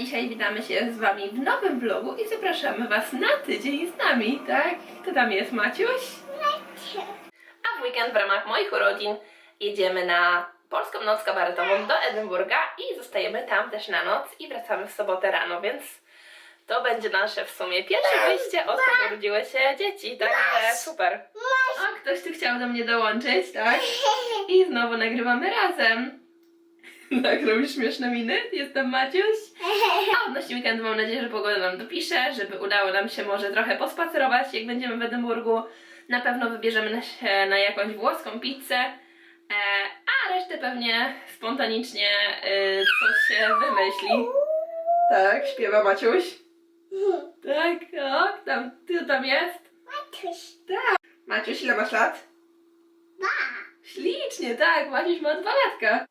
dzisiaj witamy się z Wami w nowym vlogu i zapraszamy Was na tydzień z nami, tak? Kto tam jest, Maciuś? A w weekend w ramach moich urodzin jedziemy na Polską Noc Kabaretową do Edynburga i zostajemy tam też na noc i wracamy w sobotę rano, więc to będzie nasze w sumie pierwsze wyjście, odkąd urodziły się dzieci, także super. A ktoś tu chciał do mnie dołączyć, tak? I znowu nagrywamy razem. Tak, robisz śmieszne miny? Jestem Maciuś. A odnośnie weekendu mam nadzieję, że pogoda nam dopisze, żeby udało nam się może trochę pospacerować, jak będziemy w Edynburgu. Na pewno wybierzemy się na jakąś włoską pizzę, e, a resztę pewnie spontanicznie e, coś się wymyśli. Tak, śpiewa Maciuś. Tak, o, tam, ty tam jest? Tak. Maciuś, ile masz lat? Ślicznie, tak, Maciuś ma dwa latka.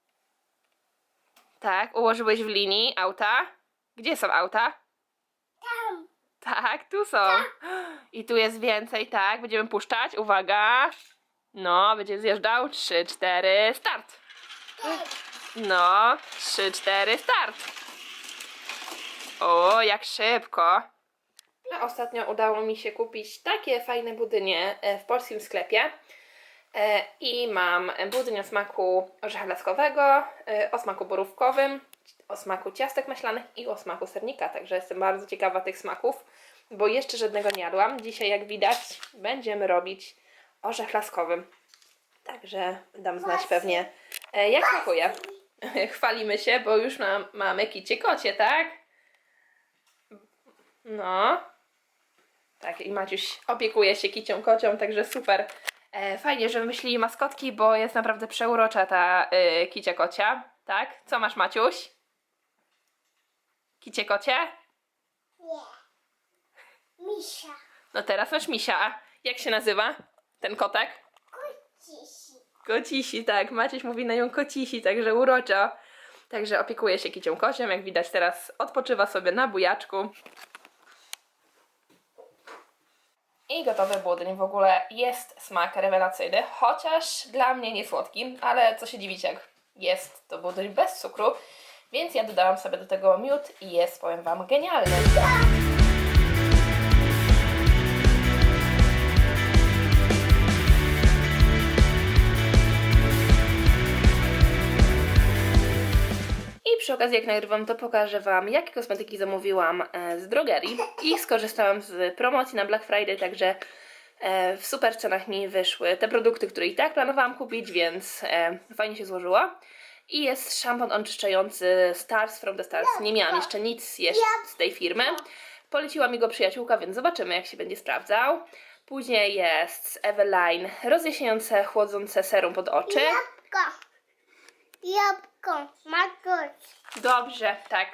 Tak, ułożyłeś w linii auta. Gdzie są auta? Tam. Tak, tu są. I tu jest więcej, tak? Będziemy puszczać. Uwaga. No, będzie zjeżdżał. Trzy, cztery, start. No, trzy, cztery, start. O, jak szybko. A ostatnio udało mi się kupić takie fajne budynie e, w polskim sklepie. E, I mam budyń o smaku orzecha laskowego, e, o smaku borówkowym, o smaku ciastek maślanych i o smaku sernika. Także jestem bardzo ciekawa tych smaków, bo jeszcze żadnego nie jadłam. Dzisiaj, jak widać, będziemy robić orzech laskowy. Także dam znać pewnie, e, jak smakuje. Chwalimy się, bo już mam, mamy kicie kocie, tak? No. Tak, i Maciuś opiekuje się kicią kocią, także super. E, fajnie, że wymyślili maskotki, bo jest naprawdę przeurocza ta y, kicia kocia. Tak? Co masz, Maciuś? Kicie kocie? Nie. Misia. No teraz masz misia. A jak się nazywa ten kotek? Kocisi. Kocisi, tak. Maciuś mówi na nią kocisi, także uroczo. Także opiekuje się kicią kocią. Jak widać teraz odpoczywa sobie na bujaczku. I gotowy budyń. W ogóle jest smak rewelacyjny, chociaż dla mnie nie słodki, ale co się dziwić, jak jest to budyń bez cukru. Więc ja dodałam sobie do tego miód i jest, powiem Wam, genialny. Okazji, jak nagrywam, to pokażę Wam, jakie kosmetyki zamówiłam e, z drogerii i skorzystałam z promocji na Black Friday, także e, w super cenach mi wyszły te produkty, które i tak planowałam kupić, więc e, fajnie się złożyło. I jest szampon oczyszczający Stars from the Stars. Nie miałam jeszcze nic jeszcze z tej firmy. Poleciła mi go przyjaciółka, więc zobaczymy, jak się będzie sprawdzał. Później jest z Eveline rozjaśniające, chłodzące serum pod oczy. Jabłko. Jabłko. Maguś. Dobrze, tak.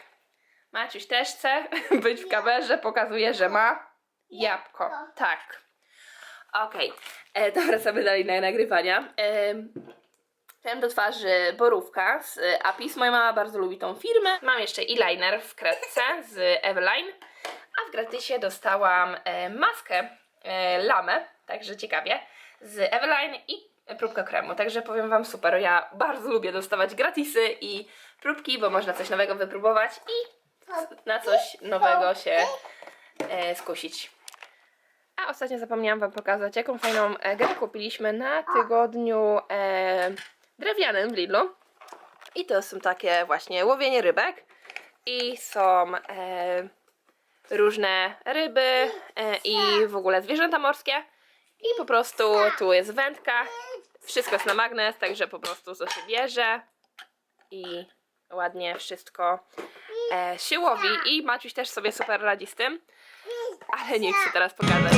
Maciuś też chce być w kamerze, pokazuje, że ma jabłko. Tak. Okej, okay. to wracamy dalej na nagrywania. Miałem do twarzy borówka z Apis. Moja mama bardzo lubi tą firmę. Mam jeszcze eyeliner w kredce z Eveline. A w gratisie dostałam e, maskę e, lamę, także ciekawie, z Eveline i próbkę kremu. Także powiem Wam super, ja bardzo lubię dostawać gratisy i próbki, bo można coś nowego wypróbować i na coś nowego się e, skusić. A ostatnio zapomniałam Wam pokazać, jaką fajną e, grę kupiliśmy na tygodniu e, drewnianym w Lidlu. I to są takie właśnie łowienie rybek. I są e, różne ryby e, i w ogóle zwierzęta morskie. I po prostu tu jest wędka. Wszystko jest na magnes, także po prostu to się bierze. I ładnie wszystko e, się łowi. I Maciuś też sobie super radzi z tym. Ale nie chcę teraz pokazać.